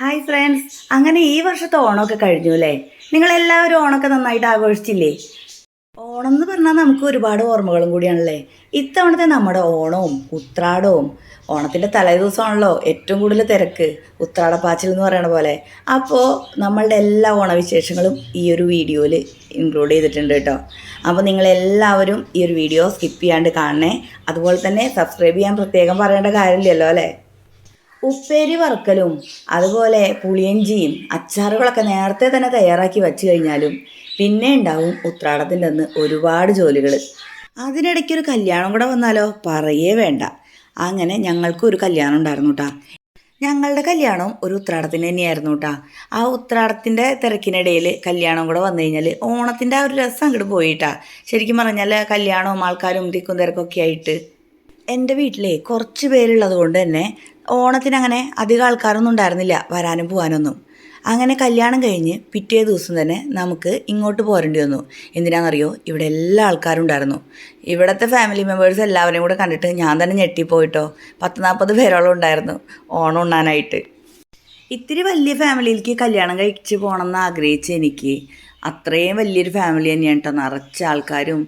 Hi friends അങ്ങനെ ഈ വർഷത്തെ ഓണമൊക്കെ കഴിഞ്ഞു അല്ലേ? നിങ്ങളെല്ലാവരും ഓണമൊക്കെ നന്നായിട്ട് ആഘോഷിച്ചില്ലേ? ഓണം എന്ന് പറഞ്ഞാൽ നമുക്ക് ഒരുപാട് ഓർമ്മകളും കൂടിയാണല്ലേ? ഇത്തവണത്തെ നമ്മുടെ ഓണവും ഉത്രാടവും ഓണത്തിന്റെ തലേദിവസമാണല്ലോ ഏറ്റവും കൂടുതൽ തിരക്ക് ഉത്രാടപ്പാച്ചിൽ എന്ന് പറയണ പോലെ. അപ്പോൾ നമ്മളുടെ എല്ലാ ഓണവിശേഷങ്ങളും ഈ ഒരു വീഡിയോയിൽ ഇൻക്ലൂഡ് ചെയ്തിട്ടുണ്ട് കേട്ടോ. അപ്പോൾ നിങ്ങളെല്ലാവരും ഈ ഒരു വീഡിയോ സ്കിപ്പ് ചെയ്യാണ്ട് കാണണേ. അതുപോലെ തന്നെ സബ്സ്ക്രൈബ് ചെയ്യാൻ പ്രത്യേകം പറയേണ്ട കാര്യമില്ലല്ലോ അല്ലേ? ഉപ്പേരി വറുക്കലും അതുപോലെ പുളിയഞ്ചിയും അച്ചാറുകളൊക്കെ നേരത്തെ തന്നെ തയ്യാറാക്കി വെച്ച് കഴിഞ്ഞാലും പിന്നെ ഉണ്ടാവും ഉത്രാടത്തിന്റെ അന്ന് ഒരുപാട് ജോലികൾ അതിനിടയ്ക്ക് ഒരു കല്യാണം കൂടെ വന്നാലോ? പറയേ വേണ്ട. അങ്ങനെ ഞങ്ങൾക്കും ഒരു കല്യാണം ഉണ്ടായിരുന്നു കേട്ടാ ഞങ്ങളുടെ കല്യാണം ഒരു ഉത്രാടത്തിന് തന്നെയായിരുന്നു കേട്ടാ ആ ഉത്രാടത്തിന്റെ തിരക്കിനിടയിൽ കല്യാണം കൂടെ വന്നു കഴിഞ്ഞാൽ ഓണത്തിന്റെ ആ ഒരു രസം അങ്ങോട്ട് പോയിട്ടാ ശരിക്കും പറഞ്ഞാൽ കല്യാണവും ആൾക്കാരും തിക്കും തിരക്കൊക്കെ ആയിട്ട്. എന്റെ വീട്ടിലെ കുറച്ച് പേരുള്ളത് കൊണ്ട് തന്നെ ഓണത്തിന് അങ്ങനെ അധികം ആൾക്കാരൊന്നും ഉണ്ടായിരുന്നില്ല വരാനും പോകാനൊന്നും അങ്ങനെ കല്യാണം കഴിഞ്ഞ് പിറ്റേ ദിവസം തന്നെ നമുക്ക് ഇങ്ങോട്ട് പോരേണ്ടി വന്നു. എന്തിനാണെന്നറിയോ ഇവിടെ എല്ലാ ആൾക്കാരും ഉണ്ടായിരുന്നു. ഇവിടുത്തെ ഫാമിലി മെമ്പേഴ്സ് എല്ലാവരെയും കൂടെ കണ്ടിട്ട് ഞാൻ തന്നെ ഞെട്ടിപ്പോയിട്ടോ. പത്ത് നാൽപ്പത് പേരോളം ഉണ്ടായിരുന്നു ഓണം ഉണ്ണാനായിട്ട്. ഇത്തിരി വലിയ ഫാമിലിയിലേക്ക് കല്യാണം കഴിച്ച് പോകണമെന്ന് ആഗ്രഹിച്ച എനിക്ക് അത്രയും വലിയൊരു ഫാമിലി തന്നെയാണ് കേട്ടോ നിറച്ച ആൾക്കാരും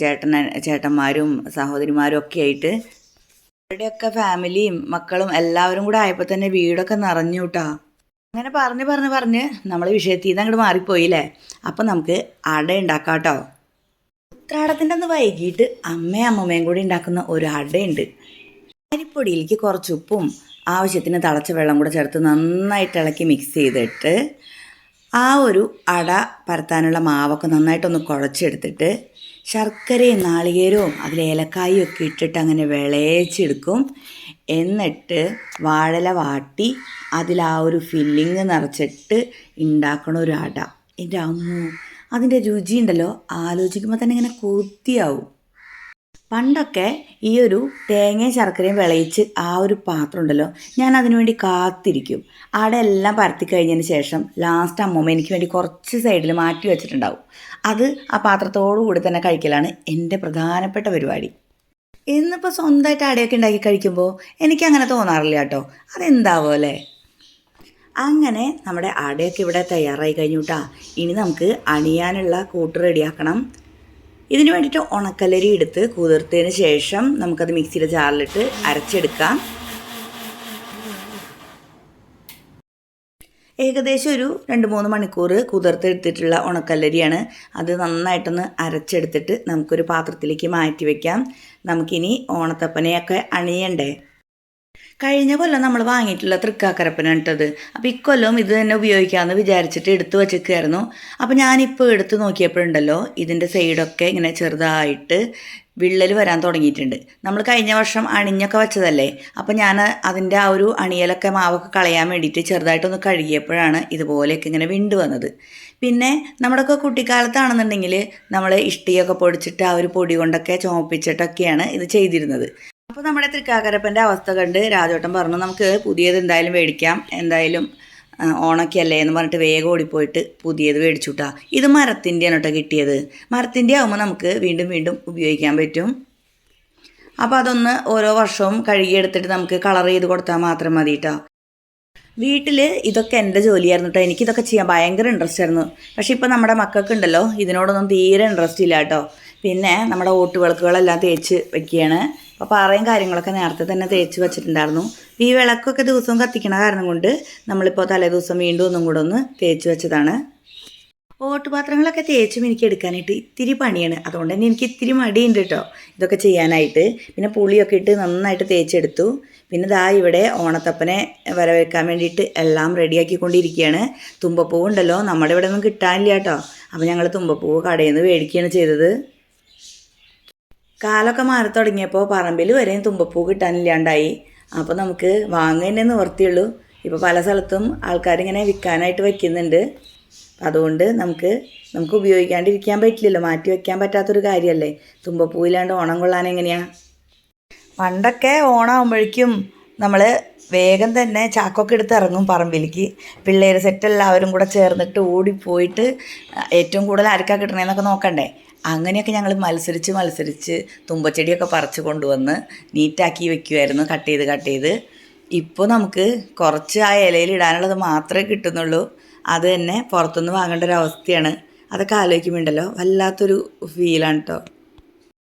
ചേട്ടൻ ചേട്ടന്മാരും സഹോദരിമാരും ഒക്കെ ആയിട്ട് അവരുടെയൊക്കെ ഫാമിലിയും മക്കളും എല്ലാവരും കൂടെ ആയപ്പോൾ തന്നെ വീടൊക്കെ നിറഞ്ഞു കേട്ടോ അങ്ങനെ പറഞ്ഞ് പറഞ്ഞ് പറഞ്ഞ് നമ്മൾ വിഷയത്തിൽ നിന്ന് അങ്ങോട്ട് മാറിപ്പോയില്ലേ? അപ്പം നമുക്ക് അട ഉണ്ടാക്കാം കേട്ടോ ഉത്രാടത്തിന്റെ അന്ന് വൈകിട്ട് അമ്മയും അമ്മമ്മയും കൂടി ഉണ്ടാക്കുന്ന ഒരു അടയുണ്ട്. അരിപ്പൊടിയിലേക്ക് കുറച്ച് ഉപ്പും ആവശ്യത്തിന് തിളച്ച വെള്ളം കൂടെ ചേർത്ത് നന്നായിട്ട് ഇളക്കി മിക്സ് ചെയ്തിട്ട് ആ ഒരു അട പരത്താനുള്ള മാവൊക്കെ നന്നായിട്ടൊന്ന് കുഴച്ചെടുത്തിട്ട് ശർക്കരയും നാളികേരവും അതിൽ ഏലക്കായും ഒക്കെ ഇട്ടിട്ട് അങ്ങനെ വിളയിച്ചെടുക്കും. എന്നിട്ട് വാഴല വാട്ടി അതിൽ ആ ഒരു ഫില്ലിങ് നിറച്ചിട്ട് ഉണ്ടാക്കണ ഒരു അട. എന്റെ അമ്മു അതിന്റെ രുചിയുണ്ടല്ലോ ആലോചിക്കുമ്പോൾ തന്നെ ഇങ്ങനെ കൊതിയാവും പണ്ടൊക്കെ ഈ ഒരു തേങ്ങയും ശർക്കരയും വിളയിച്ച് ആ ഒരു പാത്രം ഉണ്ടല്ലോ ഞാൻ അതിനുവേണ്ടി കാത്തിരിക്കും. അവിടെ എല്ലാം പരത്തി കഴിഞ്ഞതിന് ശേഷം ലാസ്റ്റ് അമ്മമ്മ എനിക്ക് വേണ്ടി കുറച്ച് സൈഡിൽ മാറ്റി വെച്ചിട്ടുണ്ടാവും. അത് ആ പാത്രത്തോടു കൂടി തന്നെ കഴിക്കലാണ് എന്റെ പ്രധാനപ്പെട്ട പരിപാടി. ഇന്നിപ്പോൾ സ്വന്തമായിട്ട് അടയൊക്കെ ഉണ്ടാക്കി കഴിക്കുമ്പോൾ എനിക്ക് അങ്ങനെ തോന്നാറില്ല കേട്ടോ. അതെന്താവോ അല്ലേ? അങ്ങനെ നമ്മുടെ അടയൊക്കെ ഇവിടെ തയ്യാറായി കഴിഞ്ഞു ഇനി നമുക്ക് അണിയാനുള്ള കൂട്ട് റെഡിയാക്കണം ഇതിന് വേണ്ടിയിട്ട് ഉണക്കലരി എടുത്ത് കുതിർത്തതിന് ശേഷം നമുക്കത് മിക്സിയുടെ ജാറിലിട്ട് അരച്ചെടുക്കാം. ഏകദേശം ഒരു രണ്ട് മൂന്ന് മണിക്കൂർ കുതിർത്തെടുത്തിട്ടുള്ള ഉണക്കല്ലരിയാണ് അത് നന്നായിട്ടൊന്ന് അരച്ചെടുത്തിട്ട് നമുക്കൊരു പാത്രത്തിലേക്ക് മാറ്റി വയ്ക്കാം നമുക്കിനി ഓണത്തപ്പനെയൊക്കെ അണിയണ്ടേ? കഴിഞ്ഞ കൊല്ലം നമ്മൾ വാങ്ങിയിട്ടുള്ള തൃക്കാക്കരപ്പനാണ് ഇട്ടത് അപ്പോൾ ഇക്കൊല്ലം ഇത് തന്നെ ഉപയോഗിക്കാമെന്ന് വിചാരിച്ചിട്ട് എടുത്തു വച്ചേക്കായിരുന്നു അപ്പോൾ ഞാനിപ്പോൾ എടുത്ത് നോക്കിയപ്പോഴുണ്ടല്ലോ ഇതിന്റെ സൈഡൊക്കെ ഇങ്ങനെ ചെറുതായിട്ട് വിള്ളൽ വരാൻ തുടങ്ങിയിട്ടുണ്ട്. നമ്മൾ കഴിഞ്ഞ വർഷം അണിഞ്ഞൊക്കെ വെച്ചതല്ലേ? അപ്പോൾ ഞാൻ അതിന്റെ ആ ഒരു അണിയലൊക്കെ മാവൊക്കെ കളയാൻ വേണ്ടിയിട്ട് ചെറുതായിട്ടൊന്ന് കഴുകിയപ്പോഴാണ് ഇതുപോലെയൊക്കെ ഇങ്ങനെ വിണ്ട് വന്നത്. പിന്നെ നമ്മുടെയൊക്കെ കുട്ടിക്കാലത്താണെന്നുണ്ടെങ്കിൽ നമ്മൾ ഇഷ്ടിയൊക്കെ പൊടിച്ചിട്ട് ആ ഒരു പൊടി കൊണ്ടൊക്കെ ചുമപ്പിച്ചിട്ടൊക്കെയാണ് ഇത് ചെയ്തിരുന്നത്. അപ്പോൾ നമ്മുടെ തൃക്കാക്കരപ്പന്റെ അവസ്ഥ കണ്ട് രാജോട്ടൻ പറഞ്ഞു നമുക്ക് പുതിയത് എന്തായാലും മേടിക്കാം. എന്തായാലും ഓണക്കല്ലേ ഓണൊക്കെ അല്ലേ എന്ന് പറഞ്ഞിട്ട് വേഗം ഓടിപ്പോയിട്ട് പുതിയത് മേടിച്ചുട്ടാ. ഇത് മരത്തിന്റെയാണ് കേട്ടോ കിട്ടിയത്. മരത്തിന്റെ ആകുമ്പോൾ നമുക്ക് വീണ്ടും വീണ്ടും ഉപയോഗിക്കാൻ പറ്റും. അപ്പോൾ അതൊന്ന് ഓരോ വർഷവും കഴുകിയെടുത്തിട്ട് നമുക്ക് കളർ ചെയ്ത് കൊടുത്താൽ മാത്രം മതി കേട്ടോ വീട്ടിൽ ഇതൊക്കെ എന്റെ ജോലിയായിരുന്നു കേട്ടോ. എനിക്കിതൊക്കെ ചെയ്യാൻ ഭയങ്കര ഇൻട്രസ്റ്റ് ആയിരുന്നു. പക്ഷേ ഇപ്പോൾ നമ്മുടെ മക്കൾക്ക് ഉണ്ടല്ലോ ഇതിനോടൊന്നും തീരെ ഇൻട്രസ്റ്റ് ഇല്ല കേട്ടോ. പിന്നെ നമ്മുടെ ഓട്ടുവിളക്കുകളെല്ലാം തേച്ച് വെക്കുകയാണ്. അപ്പോൾ പാറയും കാര്യങ്ങളൊക്കെ നേരത്തെ തന്നെ തേച്ച് വെച്ചിട്ടുണ്ടായിരുന്നു. ഈ വിളക്കൊക്കെ ദിവസവും കത്തിക്കണ കാരണം കൊണ്ട് നമ്മളിപ്പോൾ തലേ ദിവസം വീണ്ടും ഒന്നും കൂടെ ഒന്ന് തേച്ച് വെച്ചതാണ്. ഓട്ടുപാത്രങ്ങളൊക്കെ തേച്ചും എനിക്ക് എടുക്കാനായിട്ട് ഇത്തിരി പണിയാണ്. അതുകൊണ്ട് തന്നെ എനിക്ക് ഇത്തിരി മടിയുണ്ട് കേട്ടോ ഇതൊക്കെ ചെയ്യാനായിട്ട്. പിന്നെ പുളിയൊക്കെ ഇട്ട് നന്നായിട്ട് തേച്ചെടുത്തു. പിന്നെ ദാ ഇവിടെ ഓണത്തപ്പനെ വരവേൽക്കാൻ വേണ്ടിയിട്ട് എല്ലാം റെഡിയാക്കിക്കൊണ്ടിരിക്കുകയാണ്. തുമ്പപ്പൂ ഉണ്ടല്ലോ നമ്മുടെ ഇവിടെ ഒന്നും കിട്ടാനില്ല കേട്ടോ അപ്പോൾ ഞങ്ങൾ തുമ്പപ്പൂ കടയിൽ നിന്ന് മേടിക്കുകയാണ് ചെയ്തത്. കാലൊക്കെ മാറി തുടങ്ങിയപ്പോൾ പറമ്പിൽ വരെയും തുമ്പപ്പൂ കിട്ടാനില്ലാണ്ടായി. അപ്പോൾ നമുക്ക് വാങ്ങുന്നതിനെ നിവർത്തിയുള്ളൂ. ഇപ്പോൾ പല സ്ഥലത്തും ആൾക്കാരിങ്ങനെ വിൽക്കാനായിട്ട് വയ്ക്കുന്നുണ്ട് അതുകൊണ്ട് നമുക്ക് നമുക്ക് ഉപയോഗിക്കാണ്ടിരിക്കാൻ പറ്റില്ലല്ലോ. മാറ്റി വയ്ക്കാൻ പറ്റാത്തൊരു കാര്യമല്ലേ തുമ്പപ്പൂവില്ലാണ്ട് ഓണം കൊള്ളാൻ എങ്ങനെയാ? പണ്ടൊക്കെ ഓണാകുമ്പോഴേക്കും നമ്മൾ വേഗം തന്നെ ചാക്കൊക്കെ എടുത്ത് ഇറങ്ങും പറമ്പിലേക്ക്. പിള്ളേർ സെറ്റ് എല്ലാവരും കൂടെ ചേർന്നിട്ട് ഓടിപ്പോയിട്ട് ഏറ്റവും കൂടുതൽ ആർക്കാണ് കിട്ടണേന്നൊക്കെ നോക്കണ്ടേ? അങ്ങനെയൊക്കെ ഞങ്ങൾ മത്സരിച്ച് മത്സരിച്ച് തുമ്പച്ചെടിയൊക്കെ പറിച്ച് കൊണ്ടുവന്ന് നീറ്റാക്കി വെക്കുമായിരുന്നു കട്ട് ചെയ്ത് കട്ട് ചെയ്ത്. ഇപ്പോൾ നമുക്ക് കുറച്ച് ആ ഇലയിൽ ഇടാനുള്ളത് മാത്രമേ കിട്ടുന്നുള്ളൂ. അത് തന്നെ പുറത്തുനിന്ന് വാങ്ങേണ്ട ഒരു അവസ്ഥയാണ്. അതൊക്കെ ആലോചിക്കുമ്പോണ്ടല്ലോ വല്ലാത്തൊരു ഫീലാണ് കേട്ടോ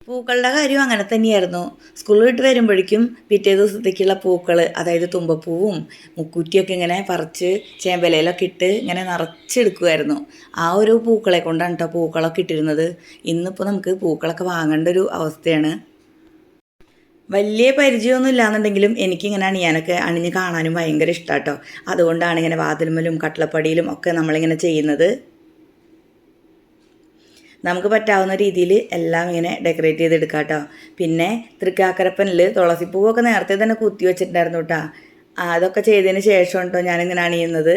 പൂക്കളുടെ കാര്യം അങ്ങനെ തന്നെയായിരുന്നു. സ്കൂളിൽ വിട്ട് വരുമ്പോഴേക്കും പിറ്റേ ദിവസത്തേക്കുള്ള പൂക്കൾ അതായത് തുമ്പപ്പൂവും മുക്കുറ്റിയൊക്കെ ഇങ്ങനെ പറിച്ച് ചേമ്പലയിലൊക്കെ ഇട്ട് ഇങ്ങനെ നിറച്ചെടുക്കുമായിരുന്നു ആ ഒരു പൂക്കളെ കൊണ്ടാണ് കേട്ടോ പൂക്കളൊക്കെ ഇട്ടിരുന്നത്. ഇന്നിപ്പോൾ നമുക്ക് പൂക്കളൊക്കെ വാങ്ങേണ്ട ഒരു അവസ്ഥയാണ്. വലിയ പരിചയമൊന്നും ഇല്ലാന്നുണ്ടെങ്കിലും എനിക്കിങ്ങനെ അണിയാനൊക്കെ അണിഞ്ഞ് കാണാനും ഭയങ്കര ഇഷ്ടമാട്ടോ അതുകൊണ്ടാണ് ഇങ്ങനെ വാതിൽമലും കട്ടളപ്പടിയിലും ഒക്കെ നമ്മളിങ്ങനെ ചെയ്യുന്നത്. നമുക്ക് പറ്റാവുന്ന രീതിയിൽ എല്ലാം ഇങ്ങനെ ഡെക്കറേറ്റ് ചെയ്തെടുക്കാം കേട്ടോ പിന്നെ തൃക്കാക്കരപ്പനിൽ തുളസിപ്പൂവൊക്കെ നേരത്തെ തന്നെ കുത്തി വെച്ചിട്ടുണ്ടായിരുന്നു കേട്ടോ അതൊക്കെ ചെയ്തതിന് ശേഷം കേട്ടോ ഞാനിങ്ങനെ അണിയുന്നത്.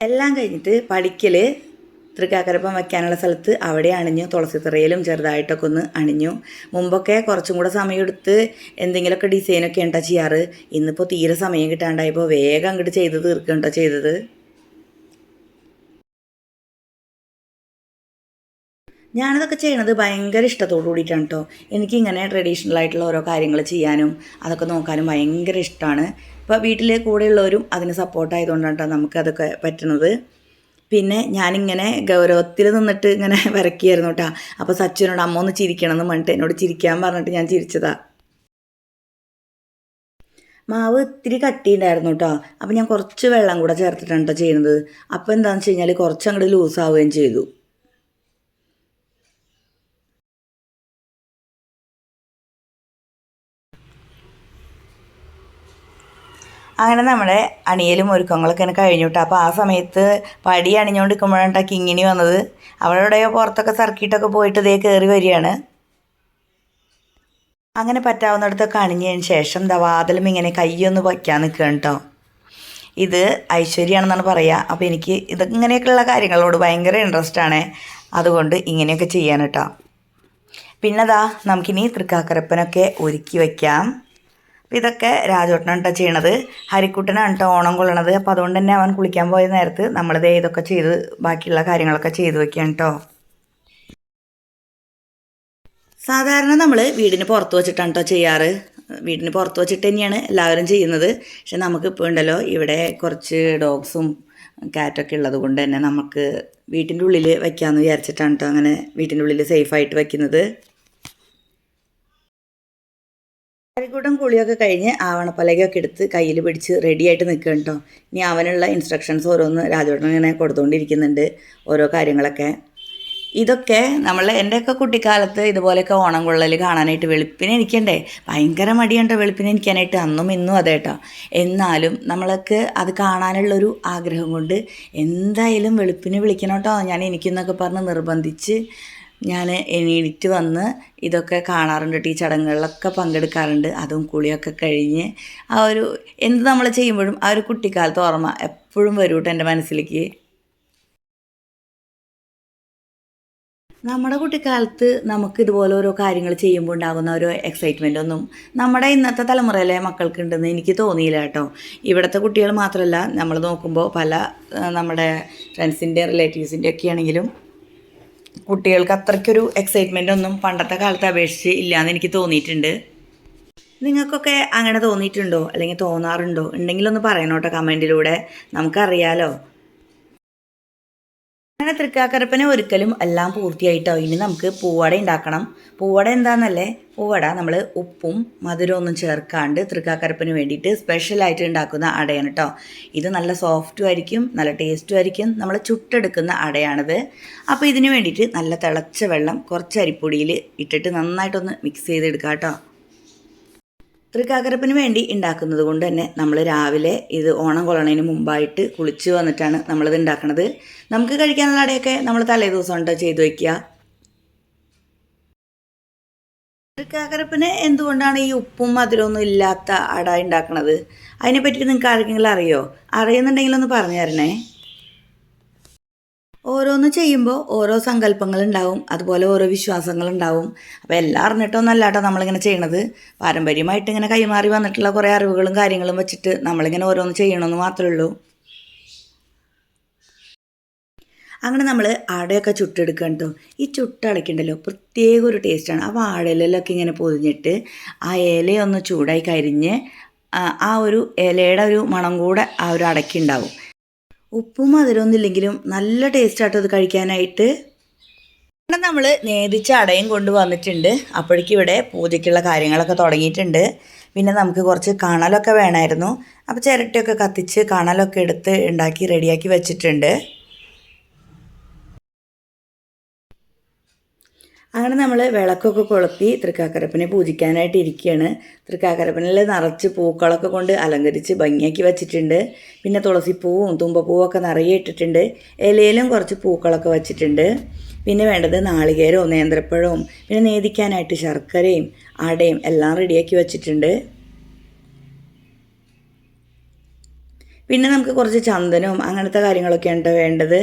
എല്ലാം കഴിഞ്ഞിട്ട് പഠിക്കൽ തൃക്കാക്കരപ്പം വയ്ക്കാനുള്ള സ്ഥലത്ത് അവിടെ അണിഞ്ഞു. തുളസി തുളസിത്തറയിലും ചെറുതായിട്ടൊക്കെ ഒന്ന് അണിഞ്ഞു. മുമ്പൊക്കെ കുറച്ചും കൂടെ സമയം എടുത്ത് എന്തെങ്കിലുമൊക്കെ ഡിസൈനൊക്കെ ഉണ്ടോ ചെയ്യാറ്. ഇന്നിപ്പോൾ തീരെ സമയം കിട്ടാണ്ടായപ്പോൾ വേഗം അങ്ങോട്ട് ചെയ്ത് തീർക്കുകയുണ്ടോ ചെയ്തത്. ഞാനതൊക്കെ ചെയ്യണത് ഭയങ്കര ഇഷ്ടത്തോടു കൂടിയിട്ടാണ് കേട്ടോ എനിക്കിങ്ങനെ ട്രഡീഷണൽ ആയിട്ടുള്ള ഓരോ കാര്യങ്ങൾ ചെയ്യാനും അതൊക്കെ നോക്കാനും ഭയങ്കര ഇഷ്ടമാണ് ഇപ്പോൾ വീട്ടിലെ കൂടെയുള്ളവരും അതിന് സപ്പോർട്ടായതുകൊണ്ടാണ് കേട്ടോ നമുക്കതൊക്കെ പറ്റുന്നത്. പിന്നെ ഞാനിങ്ങനെ ഗൗരവത്തിൽ നിന്നിട്ട് ഇങ്ങനെ വരയ്ക്കുകയായിരുന്നു കേട്ടോ അപ്പോൾ സച്ചിനോട് അമ്മ ഒന്ന് ചിരിക്കണം എന്ന് പറഞ്ഞിട്ട് എന്നോട് ചിരിക്കാൻ പറഞ്ഞിട്ട് ഞാൻ ചിരിച്ചതാണ് മാവ് ഇത്തിരി കട്ടിയുണ്ടായിരുന്നു കേട്ടോ അപ്പോൾ ഞാൻ കുറച്ച് വെള്ളം കൂടെ ചേർത്തിട്ടാണ് കേട്ടോ ചെയ്യുന്നത്. അപ്പോൾ എന്താണെന്ന് വെച്ച് കഴിഞ്ഞാൽ കുറച്ച് അങ്ങോട്ട് ലൂസ് ആവുകയും ചെയ്തു. അങ്ങനെ നമ്മുടെ അണിയലും ഒരുക്കങ്ങളൊക്കെ കഴിഞ്ഞു കേട്ടോ അപ്പോൾ ആ സമയത്ത് പടി അണിഞ്ഞുകൊണ്ടിരിക്കുമ്പോഴാണ് കിങ്ങിണി വന്നത്. അവളുടെയോ പുറത്തൊക്കെ സർക്കിട്ടൊക്കെ പോയിട്ട് ഇതേ കയറി വരികയാണ്. അങ്ങനെ പറ്റാവുന്നിടത്തൊക്കെ അണിഞ്ഞതിന് ശേഷം എന്താ വാതിലും ഇങ്ങനെ കൈയൊന്ന് വയ്ക്കാൻ നിൽക്കുകയാണ് കേട്ടോ ഇത് ഐശ്വര്യമാണെന്നാണ് പറയുക അപ്പോൾ എനിക്ക് ഇതിങ്ങനെയൊക്കെയുള്ള കാര്യങ്ങളോട് ഭയങ്കര ഇൻട്രസ്റ്റ് ആണ്. അതുകൊണ്ട് ഇങ്ങനെയൊക്കെ ചെയ്യാൻ കേട്ടോ പിന്നെ ദാ നമുക്കിനി തൃക്കാക്കരപ്പനൊക്കെ ഒരുക്കി വയ്ക്കാം. അപ്പോൾ ഇതൊക്കെ രാജോട്ടനാണ് ചെയ്യണത്. ഹരിക്കുട്ടനാണ് കേട്ടോ ഓണം കൊള്ളണത്. അപ്പോൾ അതുകൊണ്ട് തന്നെ അവൻ കുളിക്കാൻ പോയ നേരത്ത് നമ്മളിത് ഇതൊക്കെ ചെയ്ത് ബാക്കിയുള്ള കാര്യങ്ങളൊക്കെ ചെയ്തു വെക്കുകയാണ് കേട്ടോ സാധാരണ നമ്മൾ വീടിന് പുറത്ത് വെച്ചിട്ടാണ് കേട്ടോ ചെയ്യാറ്. വീടിന് പുറത്ത് വെച്ചിട്ട് തന്നെയാണ് എല്ലാവരും ചെയ്യുന്നത്. പക്ഷെ നമുക്കിപ്പോൾ ഉണ്ടല്ലോ ഇവിടെ കുറച്ച് ഡോഗ്സും കാറ്റൊക്കെ ഉള്ളത് കൊണ്ട് തന്നെ നമുക്ക് വീട്ടിന്റെ ഉള്ളിൽ വെക്കാമെന്ന് വിചാരിച്ചിട്ടാണ് കേട്ടോ അങ്ങനെ വീട്ടിന്റെ ഉള്ളിൽ സേഫായിട്ട് വെക്കുന്നത്. അരിക്കൂട്ടം കുളിയൊക്കെ കഴിഞ്ഞ് ആവണപ്പലകയൊക്കെ എടുത്ത് കയ്യിൽ പിടിച്ച് റെഡിയായിട്ട് നിൽക്കുക കേട്ടോ ഇനി അവനുള്ള ഇൻസ്ട്രക്ഷൻസ് ഓരോന്ന് രാജോട്ടൻ ഇങ്ങനെ കൊടുത്തുകൊണ്ടിരിക്കുന്നുണ്ട് ഓരോ കാര്യങ്ങളൊക്കെ. ഇതൊക്കെ നമ്മൾ എന്റെയൊക്കെ കുട്ടിക്കാലത്ത് ഇതുപോലെയൊക്കെ ഓണം കൊള്ളൽ കാണാനായിട്ട് വെളുപ്പിനെ എനിക്കണ്ടേ? ഭയങ്കര മടിയുണ്ടോ വെളുപ്പിനെ എനിക്കാനായിട്ട് അന്നും ഇന്നും അതെ കേട്ടോ എന്നാലും നമ്മൾക്ക് അത് കാണാനുള്ളൊരു ആഗ്രഹം കൊണ്ട് എന്തായാലും വെളുപ്പിനെ വിളിക്കണം കേട്ടോ ഞാൻ എനിക്കെന്നൊക്കെ പറഞ്ഞ് നിർബന്ധിച്ച് ഞാൻ എണീറ്റ് വന്ന് ഇതൊക്കെ കാണാറുണ്ട്. ഈ ചടങ്ങുകളിലൊക്കെ പങ്കെടുക്കാറുണ്ട്. അതും കുളിയൊക്കെ കഴിഞ്ഞ് ആ ഒരു എന്ത് നമ്മൾ ചെയ്യുമ്പോഴും ആ ഒരു കുട്ടിക്കാലത്ത് ഓർമ്മ എപ്പോഴും വരും കേട്ടോ എന്റെ മനസ്സിലേക്ക്. നമ്മുടെ കുട്ടിക്കാലത്ത് നമുക്ക് ഇതുപോലെ ഓരോ കാര്യങ്ങൾ ചെയ്യുമ്പോൾ ഉണ്ടാകുന്ന ഒരു എക്സൈറ്റ്മെന്റ് ഒന്നും നമ്മുടെ ഇന്നത്തെ തലമുറയിലെ മക്കൾക്കുണ്ടെന്ന് എനിക്ക് തോന്നിയില്ല കേട്ടോ. ഇവിടുത്തെ കുട്ടികൾ മാത്രമല്ല നമ്മൾ നോക്കുമ്പോൾ പല നമ്മുടെ ഫ്രണ്ട്സിന്റെ റിലേറ്റീവ്സിന്റെ ഒക്കെ ആണെങ്കിലും കുട്ടികൾക്ക് അത്രയ്ക്കൊരു എക്സൈറ്റ്മെന്റ് ഒന്നും പണ്ടത്തെ കാലത്ത് അപേക്ഷിച്ച് ഇല്ലയെന്ന് എനിക്ക് തോന്നിയിട്ടുണ്ട്. നിങ്ങൾക്കൊക്കെ അങ്ങനെ തോന്നിയിട്ടുണ്ടോ? അല്ലെങ്കിൽ തോന്നാറുണ്ടോ? ഉണ്ടെങ്കിലൊന്ന് പറയണോട്ടോ കമന്റിലൂടെ നമുക്കറിയാലോ. അങ്ങനെ തൃക്കാക്കരപ്പനെ ഒരിക്കലും എല്ലാം പൂർത്തിയായിട്ടോ ഇനി നമുക്ക് പൂവട ഉണ്ടാക്കണം. പൂവട എന്താണെന്നല്ലേ പൂവട നമ്മൾ ഉപ്പും മധുരവും ഒന്നും ചേർക്കാണ്ട് തൃക്കാക്കരപ്പന് വേണ്ടിയിട്ട് സ്പെഷ്യലായിട്ട് ഉണ്ടാക്കുന്ന അടയാണ് കേട്ടോ ഇത് നല്ല സോഫ്റ്റും ആയിരിക്കും നല്ല ടേസ്റ്റും ആയിരിക്കും. നമ്മൾ ചുട്ടെടുക്കുന്ന അടയാണിത്. അപ്പോൾ ഇതിന് വേണ്ടിയിട്ട് നല്ല തിളച്ച വെള്ളം കുറച്ച് അരിപ്പൊടിയിൽ ഇട്ടിട്ട് നന്നായിട്ടൊന്ന് മിക്സ് ചെയ്തെടുക്കാം കേട്ടോ തൃക്കാക്കരപ്പിന് വേണ്ടി ഉണ്ടാക്കുന്നത് കൊണ്ട് തന്നെ നമ്മൾ രാവിലെ ഇത് ഓണം കൊള്ളണതിന് മുമ്പായിട്ട് കുളിച്ച് വന്നിട്ടാണ് നമ്മളിത് ഉണ്ടാക്കുന്നത് നമുക്ക് കഴിക്കാനുള്ള അടയൊക്കെ നമ്മൾ തലേ ദിവസം ഉണ്ടോ ചെയ്തു വയ്ക്കുക തൃക്കാക്കരപ്പിന് എന്തുകൊണ്ടാണ് ഈ ഉപ്പും മധുരമൊന്നും ഇല്ലാത്ത അട ഉണ്ടാക്കുന്നത് അതിനെപ്പറ്റി നിങ്ങൾക്ക് ആർക്കെങ്കിലും അറിയോ? അറിയുന്നുണ്ടെങ്കിൽ ഒന്ന് പറഞ്ഞു തരണേ. ഓരോന്ന് ചെയ്യുമ്പോൾ ഓരോ സങ്കല്പങ്ങളുണ്ടാവും അതുപോലെ ഓരോ വിശ്വാസങ്ങളുണ്ടാവും. അപ്പോൾ എല്ലാം അറിഞ്ഞിട്ടൊന്നല്ല കേട്ടോ നമ്മളിങ്ങനെ ചെയ്യണത്. പാരമ്പര്യമായിട്ട് ഇങ്ങനെ കൈമാറി വന്നിട്ടുള്ള കുറേ അറിവുകളും കാര്യങ്ങളും വെച്ചിട്ട് നമ്മളിങ്ങനെ ഓരോന്ന് ചെയ്യണമെന്ന് മാത്രമേ ഉള്ളൂ. അങ്ങനെ നമ്മൾ ആടയൊക്കെ ചുട്ടെടുക്കണം കേട്ടോ ഈ ചുട്ടടയ്ക്കുണ്ടല്ലോ പ്രത്യേക ഒരു ടേസ്റ്റാണ് ആ വാഴയിലൊക്കെ ഇങ്ങനെ പൊതിഞ്ഞിട്ട് ആ ഇലയൊന്ന് ചൂടായി കരിഞ്ഞ് ആ ഒരു ഇലയുടെ ഒരു മണം കൂടെ ആ ഒരു അടയ്ക്കുണ്ടാവും ഉപ്പും മധുരമൊന്നുമില്ലെങ്കിലും നല്ല ടേസ്റ്റാട്ടോ ഇത് കഴിക്കാനായിട്ട്. ഇവിടെ നമ്മൾ നേതിച്ച അടയും കൊണ്ട് വന്നിട്ടുണ്ട്. അപ്പോഴേക്കും ഇവിടെ പൂജയ്ക്കുള്ള കാര്യങ്ങളൊക്കെ തുടങ്ങിയിട്ടുണ്ട്. പിന്നെ നമുക്ക് കുറച്ച് കണലൊക്കെ വേണമായിരുന്നു. അപ്പോൾ ചിരട്ടയൊക്കെ കത്തിച്ച് കണലൊക്കെ എടുത്ത് ഉണ്ടാക്കി റെഡിയാക്കി വെച്ചിട്ടുണ്ട്. അങ്ങനെ നമ്മൾ വിളക്കൊക്കെ കൊളുത്തി തൃക്കാക്കരപ്പനെ പൂജിക്കാനായിട്ട് ഇരിക്കുകയാണ് തൃക്കാക്കരപ്പനിൽ നിറച്ച് പൂക്കളൊക്കെ കൊണ്ട് അലങ്കരിച്ച് ഭംഗിയാക്കി വെച്ചിട്ടുണ്ട്. പിന്നെ തുളസിപ്പൂവും തുമ്പപ്പൂവൊക്കെ നിറയെ ഇട്ടിട്ടുണ്ട്. ഇലയിലും കുറച്ച് പൂക്കളൊക്കെ വച്ചിട്ടുണ്ട്. പിന്നെ വേണ്ടത് നാളികേരവും നേന്ത്രപ്പഴവും പിന്നെ നേദിക്കാനായിട്ട് ശർക്കരയും അടയും എല്ലാം റെഡിയാക്കി വച്ചിട്ടുണ്ട്. പിന്നെ നമുക്ക് കുറച്ച് ചന്ദനവും അങ്ങനത്തെ കാര്യങ്ങളൊക്കെയാണ് വേണ്ടത്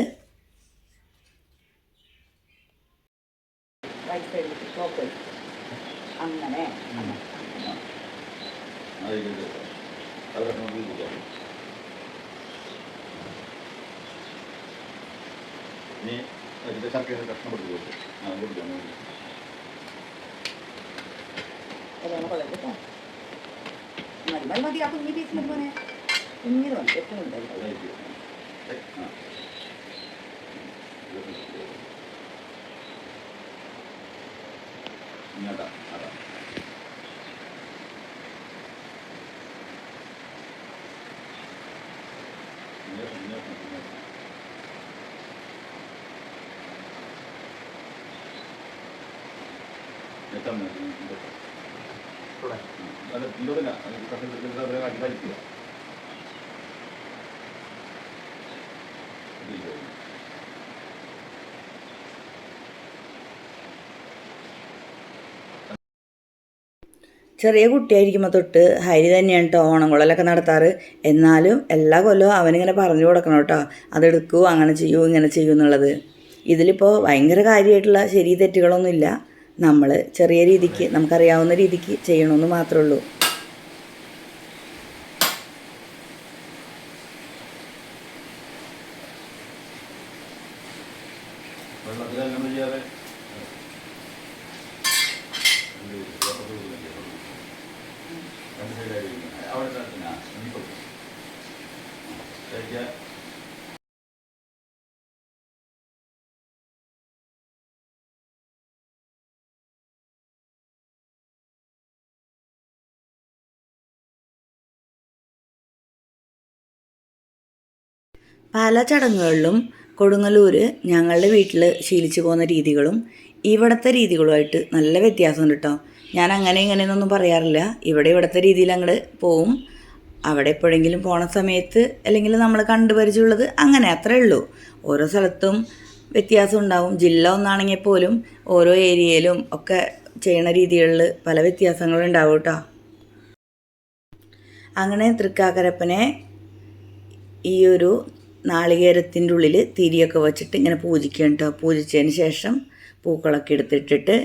അങ്ങനെ അതിലേക്ക് അതൊക്കെ നമുക്ക് കൊടുക്കാം ഇനി അതിന്റെ ശർക്കര കഷ്ണം എടുത്ത് കൊടുക്കും ആ കൊടുക്കാം അതാണ് കൊള്ളാം കേട്ടോ മതി മതി മതി ആ കുഞ്ഞി പീസിലും പോലെ കുഞ്ഞിത് മതി ഏറ്റവും ഉണ്ടായിരുന്നു അതായിരിക്കും ആ ഇങ്ങോട്ടാ അതാ ഇങ്ങോട്ട് ഇങ്ങോട്ട് ഇങ്ങോട്ട് എത്താൻ മതി ഇങ്ങോട്ട് അത് കാട്ടി വലിക്കുക ഇതില്ലേ ചെറിയ കുട്ടിയായിരിക്കുമ്പോൾ തൊട്ട് ഹരി തന്നെയാണ് കേട്ടോ ഓണംകുളലൊക്കെ നടത്താറ്. എന്നാലും എല്ലാ കൊല്ലവും അവനിങ്ങനെ പറഞ്ഞു കൊടുക്കണം കേട്ടോ അതെടുക്കൂ അങ്ങനെ ചെയ്യൂ ഇങ്ങനെ ചെയ്യൂ എന്നുള്ളത്. ഇതിലിപ്പോൾ ഭയങ്കര കാര്യമായിട്ടുള്ള ശരി തെറ്റുകളൊന്നുമില്ല. നമ്മൾ ചെറിയ രീതിക്ക് നമുക്കറിയാവുന്ന രീതിക്ക് ചെയ്യണമെന്ന് മാത്രമേ ഉള്ളൂ വെള്ളത്തിലെല്ലാം നമ്മൾ ചെയ്യാതെ രണ്ട് സൈഡായി അവിടെ തന്നെ എണ്ണിക്കൊടുക്കും കഴിക്കുക പല ചടങ്ങുകളിലും കൊടുങ്ങല്ലൂർ ഞങ്ങളുടെ വീട്ടിൽ ശീലിച്ചു പോകുന്ന രീതികളും ഇവിടുത്തെ രീതികളുമായിട്ട് നല്ല വ്യത്യാസമുണ്ട് കേട്ടോ ഞാൻ അങ്ങനെ ഇങ്ങനെയൊന്നും പറയാറില്ല. ഇവിടെ ഇവിടുത്തെ രീതിയിൽ അങ്ങോട്ട് പോവും. അവിടെ എപ്പോഴെങ്കിലും പോണ സമയത്ത് അല്ലെങ്കിൽ നമ്മൾ കണ്ടുപരിചയമുള്ളത് അങ്ങനെ അത്രേ ഉള്ളൂ. ഓരോ സ്ഥലത്തും വ്യത്യാസം ഉണ്ടാവും. ജില്ല ഒന്നാണെങ്കിൽ പോലും ഓരോ ഏരിയയിലും ഒക്കെ ചെയ്യണ രീതികളിൽ പല വ്യത്യാസങ്ങളും ഉണ്ടാവും കേട്ടോ അങ്ങനെ തൃക്കാക്കരപ്പനെ ഈ ഒരു നാളികേരത്തിന്റെ ഉള്ളിൽ തിരിയൊക്കെ വെച്ചിട്ട് ഇങ്ങനെ പൂജിക്കണം കേട്ടോ പൂജിച്ചതിന് ശേഷം പൂക്കളൊക്കെ എടുത്തിട്ടിട്ട്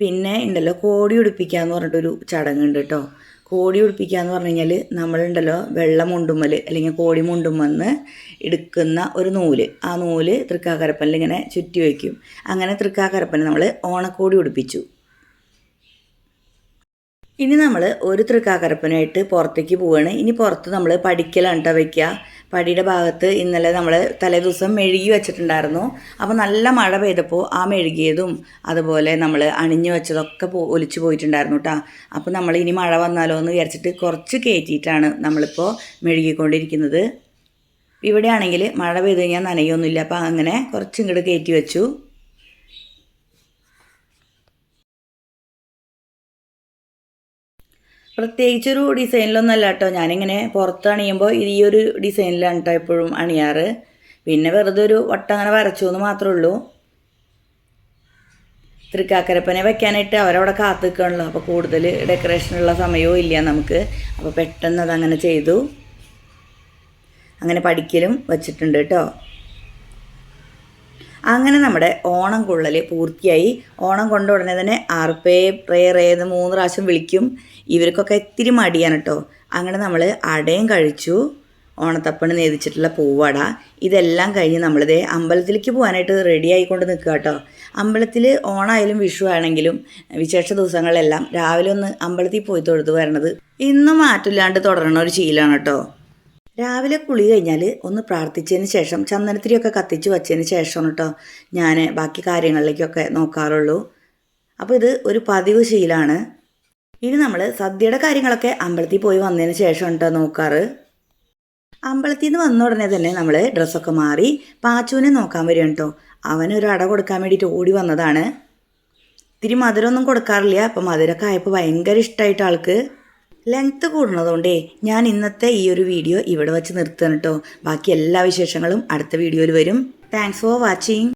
പിന്നെ ഉണ്ടല്ലോ കോടി ഉടുപ്പിക്കുക എന്ന് പറഞ്ഞിട്ടൊരു ചടങ്ങുണ്ട് കേട്ടോ കോടി ഉടുപ്പിക്കുക എന്ന് പറഞ്ഞു കഴിഞ്ഞാൽ നമ്മളുണ്ടല്ലോ വെള്ള മുണ്ടുമ്മൽ അല്ലെങ്കിൽ കോടി മുണ്ടുമെന്ന് എടുക്കുന്ന ഒരു നൂൽ. ആ നൂൽ തൃക്കാക്കരപ്പനിൽ ഇങ്ങനെ ചുറ്റി വയ്ക്കും അങ്ങനെ തൃക്കാക്കരപ്പനെ നമ്മൾ ഓണക്കോടി ഉടുപ്പിച്ചു. ഇനി നമ്മൾ ഒരു തൃക്കാക്കരപ്പനായിട്ട് പുറത്തേക്ക് പോവുകയാണ് ഇനി പുറത്ത് നമ്മൾ പഠിക്കലാണ് കേട്ടോ വയ്ക്കുക പടിയുടെ ഭാഗത്ത് ഇന്നലെ നമ്മൾ തലേ ദിവസം മെഴുകി വെച്ചിട്ടുണ്ടായിരുന്നു. അപ്പോൾ നല്ല മഴ പെയ്തപ്പോൾ ആ മെഴുകിയതും അതുപോലെ നമ്മൾ അണിഞ്ഞു വെച്ചതൊക്കെ പോ ഒലിച്ചു പോയിട്ടുണ്ടായിരുന്നു കേട്ടോ അപ്പോൾ നമ്മൾ ഇനി മഴ വന്നാലോ എന്ന് വിചാരിച്ചിട്ട് കുറച്ച് കയറ്റിയിട്ടാണ് നമ്മളിപ്പോൾ മെഴുകിക്കൊണ്ടിരിക്കുന്നത്. ഇവിടെയാണെങ്കിൽ മഴ പെയ്ത് കഴിഞ്ഞാൽ നനയൊന്നുമില്ല. അപ്പോൾ അങ്ങനെ കുറച്ച് ഇങ്ങോട്ട് കയറ്റി വെച്ചു. പ്രത്യേകിച്ചൊരു ഡിസൈനിലൊന്നുമല്ല കേട്ടോ ഞാനിങ്ങനെ പുറത്ത് അണിയുമ്പോൾ ഈ ഒരു ഡിസൈനിലാണ് കേട്ടോ എപ്പോഴും അണിയാറ്. പിന്നെ വെറുതെ ഒരു വട്ടം അങ്ങനെ വരച്ചു എന്ന് മാത്രമേ ഉള്ളൂ തൃക്കാക്കരപ്പനെ വെക്കാനായിട്ട് അവരവിടെ കാത്തു നിൽക്കണല്ലോ അപ്പോൾ കൂടുതൽ ഡെക്കറേഷനുള്ള സമയവും ഇല്ല നമുക്ക്. അപ്പോൾ പെട്ടെന്ന് അതങ്ങനെ ചെയ്തു. അങ്ങനെ പഠിക്കലും വച്ചിട്ടുണ്ട് കേട്ടോ അങ്ങനെ നമ്മുടെ ഓണം കൊള്ളൽ പൂർത്തിയായി. ഓണം കൊണ്ട ഉടനെ തന്നെ ആർപ്പേ പ്രേ റേന്ന് മൂന്ന് പ്രാവശ്യം വിളിക്കും. ഇവർക്കൊക്കെ ഇത്തിരി മടിയാണ് കേട്ടോ അങ്ങനെ നമ്മൾ അടയും കഴിച്ചു. ഓണത്തപ്പണ് നേദിച്ചിട്ടുള്ള പൂവട. ഇതെല്ലാം കഴിഞ്ഞ് നമ്മളിതേ അമ്പലത്തിലേക്ക് പോകാനായിട്ട് റെഡി ആയിക്കൊണ്ട് നിൽക്കുക കേട്ടോ അമ്പലത്തിൽ ഓണമായാലും വിഷു ആണെങ്കിലും വിശേഷ ദിവസങ്ങളെല്ലാം രാവിലെ ഒന്ന് അമ്പലത്തിൽ പോയി തൊഴുത് വരണത് ഇന്നും മാറ്റില്ലാണ്ട് തുടരണ ഒരു ശീലമാണ് കേട്ടോ രാവിലെ കുളി കഴിഞ്ഞാൽ ഒന്ന് പ്രാർത്ഥിച്ചതിന് ശേഷം ചന്ദനത്തിരിയൊക്കെ കത്തിച്ച് വച്ചതിന് ശേഷമാണ് കേട്ടോ ഞാൻ ബാക്കി കാര്യങ്ങളിലേക്കൊക്കെ നോക്കാറുള്ളൂ. അപ്പോൾ ഇത് ഒരു പതിവ് ശീലമാണ് ഇനി നമ്മൾ സദ്യയുടെ കാര്യങ്ങളൊക്കെ അമ്പലത്തിൽ പോയി വന്നതിന് ശേഷം കേട്ടോ നോക്കാറ്. അമ്പലത്തിൽ നിന്ന് വന്ന ഉടനെ തന്നെ നമ്മൾ ഡ്രസ്സൊക്കെ മാറി പാച്ചുവിനെ നോക്കാൻ വരും കേട്ടോ അവനൊരു അട കൊടുക്കാൻ വേണ്ടിയിട്ട് ഓടി വന്നതാണ്. ഇത്തിരി മധുരമൊന്നും കൊടുക്കാറില്ല. അപ്പം മധുരമൊക്കെ ആയപ്പോൾ ഭയങ്കര ഇഷ്ടമായിട്ട് ആൾക്ക്. ലെങ്ത്ത് കൂടുന്നതുകൊണ്ടേ ഞാൻ ഇന്നത്തെ ഈ ഒരു വീഡിയോ ഇവിടെ വെച്ച് നിർത്തുകയാണ് കേട്ടോ. ബാക്കി എല്ലാ വിശേഷങ്ങളും അടുത്ത വീഡിയോയിൽ വരും. Thanks for watching